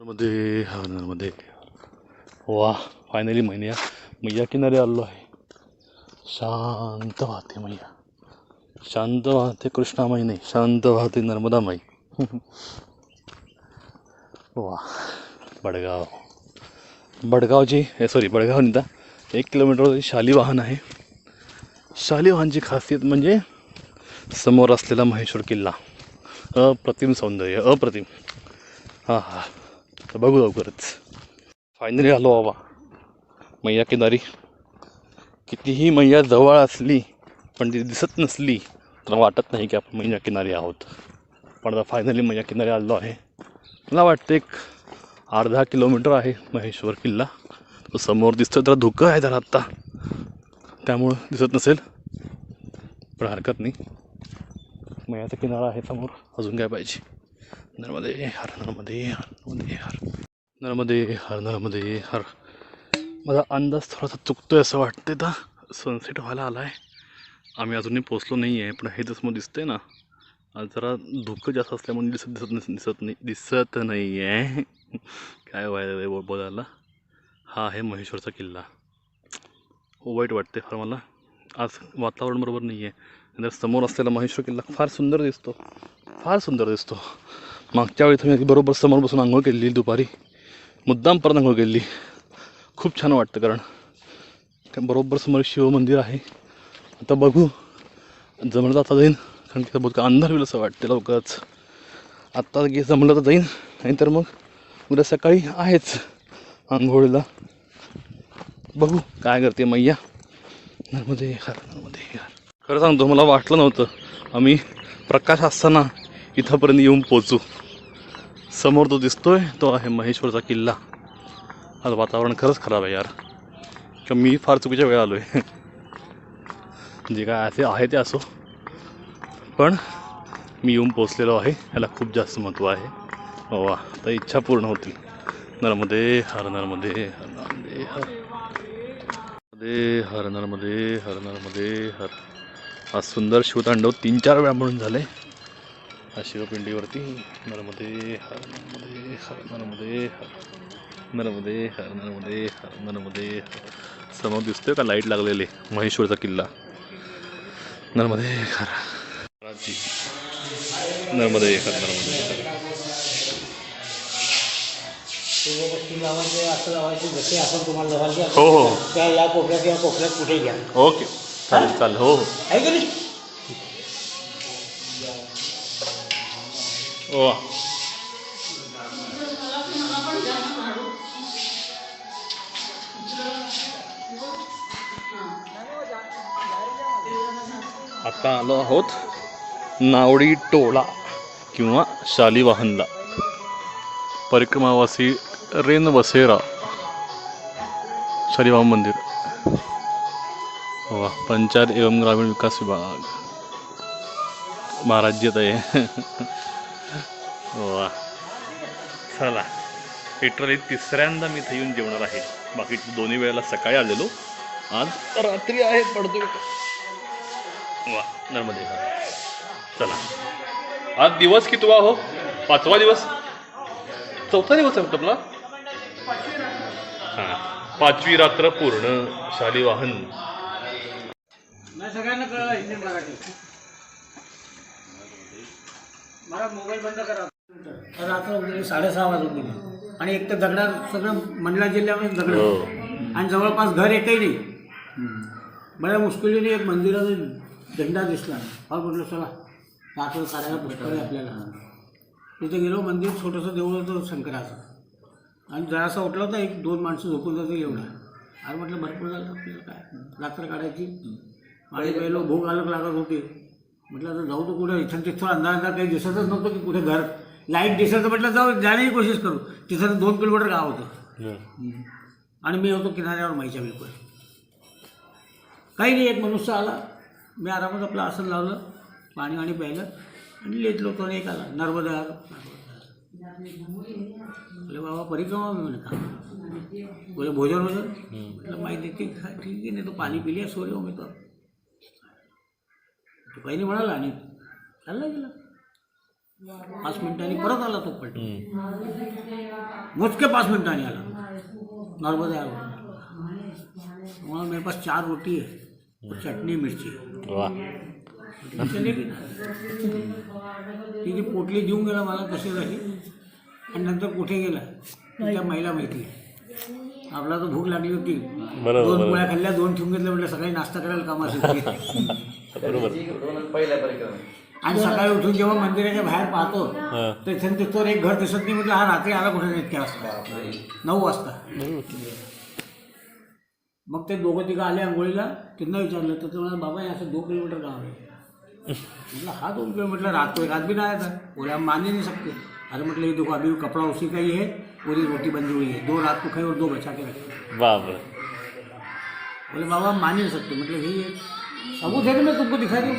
मध्ये हा नर्मदे. वा फायनली मैया मैया किनारे आलो आहे. शांत वाहते मैया. शांत वाहते कृष्णामाई नाही शांत वाहते नर्मदामाई. वा बडगाव. बडगावची हे सॉरी बडगाव निदा. एक किलोमीटरवरती शालिवाहन आहे. शालिवाहनची खासियत म्हणजे समोर असलेला महेश्वर किल्ला. अप्रतिम सौंदर्य अप्रतिम. हां हां. तर बघू लवकरच फायनली आलो बाबा मैया किनारी कितीही मैया जवळ असली पण ती दिसत नसली तर वाटत नाही की आपण मैया किनारी आहोत पण आता फायनली मैया किनारी आलो आहे मला वाटतं एक अर्धा किलोमीटर आहे महेश्वर किल्ला तो समोर दिसतो तर धुकं आहे जरा आत्ता त्यामुळं दिसत नसेल पण हरकत नाही मैयाचा किनारा आहे समोर अजून काय पाहिजे नर्मदे हर नर्मदे हर नर्मदे हर नर्मदे हर नर्मदे हर. माझा अंदाज थोडासा चुकतो आहे असं वाटतं तर सनसेट व्हायला आला आहे आम्ही अजूनही पोचलो नाही आहे पण हे जसं समोर दिसतंय ना आज जरा धुकं जास्त असल्यामुळे दिसत दिसत नाही दिसत नाही दिसत नाही आहे काय व्हायला बो- बोलायला? हा आहे महेश्वरचा किल्ला. हो वाईट वाटते फार मला. आज वातावरण बरोबर नाही आहे समोर असलेला महेश्वर किल्ला फार सुंदर दिसतो. फार सुंदर दिसतो. मागच्या वेळी तुम्ही बरोबर समोर बसून आंघोळ केलेली दुपारी. मुद्दाम परत आंघोळ केलेली. खूप छान वाटतं कारण त्या बरोबर समोर शिवमंदिर आहे. आता बघू. जमलं तर आता जाईन. कारण की बहुत अंधार होईल असं वाटतं लवकरच. आत्ता गे जमलं तर जाईन नाहीतर मग उद्या सकाळी आहेच आंघोळीला. बघू काय करते मैया. नर्मदे हर नर्मदे हर. खरं सांगतो मला वाटलं नव्हतं. आम्ही प्रकाश असताना इथंपर्यंत येऊन पोचू. समोर तो दिसतोय तो आहे महेश्वरचा किल्ला. आज वातावरण खरंच खराब आहे यार. किंवा मी फार चुकीच्या वेळा आलो आहे जे काय असे आहे ते असो. पण मी येऊन पोचलेलो आहे. याला खूप जास्त महत्त्व आहे. वा तर इच्छा पूर्ण होती नर्मदे हर नर्मदे हर नर्मदे हर. नर्मदे हर नर्मदे हर नर्मदे हर. आज सुंदर शिवतांडव तीन चार वेळा म्हणून झाले. शिवपिंडीवरती नर्मदे हर नर्मदे हर नर्मदे हर नर्मदे हर नर्मदे हर नर्मदे हर. समोर दिसतोय का लाइट लागलेले? महेश्वरचा किल्ला. नर्मदे हर. राजी. नर्मदे हर नर्मदे हर. हो हो. त्या या कोपऱ्यात या कोपऱ्यात कुठे घ्या ओके. चालेल चालेल. हो हो. ओ वा आता आलो आहोत नावडी टोळा किंवा शालिवाहनला. परिक्रमावासी रेन बसेरा शालीवाहन मंदिर. वा पंचायत एवं ग्रामीण विकास विभाग. महाराज्यात आहे वा. चला. लिटरली तिसऱ्यांदा मी इथं येऊन जेवणार आहे. बाकी दोन्ही वेळेला सकाळी आलेलो. आज रात्री आहे पडतो वा नर्मदे चला. आज दिवस कितवा हो? पाचवा दिवस? चौथा दिवस आहे आपला? हां. पाचवी रात्र पूर्ण शालिवाहन सगळ्यांना कळलं हिंदी मराठी मला मोबाईल बंद करा. रात्र साडेसहा वाजून गेली. आणि एक तर दगडात सगळं मंडला जिल्ह्यामध्ये दगड. हो. आणि जवळपास घर एकही नाही. बऱ्या मुश्किलीने एक मंदिराचा झेंडा दिसला. फार म्हटलं चला रात्र काढायला पुष्कळ आहे आपल्याला. तिथे गेलो मंदिर छोटंसं देऊळ होतं शंकराचं. आणि जरासा उठला होता एक दोन माणसं झोपून जाते एवढा. अरे म्हटलं भरपूर झालं आपल्याला काय? रात्र काढायची. आणि पहिलं भूक अलग लागत होती. म्हटलं आता जाऊ तर कुठे? इथं तिथं अंधार काही दिसतच नव्हतं की कुठे घर. लाइट दिसायचं म्हटलं जाऊ जाण्याची कोशिश करू. तिथं दोन किलोमीटर गाव होतं. आणि मी होतो किनाऱ्यावर माईच्या बिलकुल. काही नाही एक मनुष्य आला. मी आरामात आपलं आसन लावलं पाणी आणि प्यायलं आणि लेटलो तो एक आला. नर्मदा. अरे बाबा परिक्रमा मी म्हणे का बोले भोजन वगैरे म्हटलं माहिती ठीक आहे ठीक आहे नाही तो पाणी पिली सोरे हो मी तो तो काही नाही म्हणाला आणि चालला गेला. पाच मिनिटांनी परत आला तो पलट। हम्म. मोजके पाच मिनिटांनी आला। नर्मदा आला। वहाँ मेरे पास चार रोटी है और चटनी मिर्ची। है वा ती चली गेली. ती ती पोटली देऊन गेला मला कशी राहिली आणि नंतर कुठे गेला ती त्या महिला माहिती आपला तर भूक लागली होती। दोन. पोळ्या खाल्ल्या दोन ठेवून घेतल्या म्हटलं सकाळी नाश्ता करायला कामास येते बरोबर. आणि सकाळी उठून जेव्हा मंदिराच्या बाहेर पाहतो तर इथे तिथं एक घर दिसत नाही म्हटलं हा रात्री आला कुठे नाही इतक्या वाजता. नऊ वाजता. मग ते दोघं तिघं आले आंघोळीला त्यांना विचारलं तर ते म्हणाले बाबा हे असं दोन किलोमीटर गाव आहे. म्हटलं हा दोन किलोमीटर रात को एक आदमी ना आया था बोले हम मान ही नहीं सकते अरे मतलब ये देखो अभी कपड़ा उसी का ही है पूरी रोटी बंदी हुई है दो रात को खाई और दो बचा के रखे बोले बाबा हम मान ही नहीं सकते मतलब यही है सबूत है तो मैं तुमको दिखा दूँ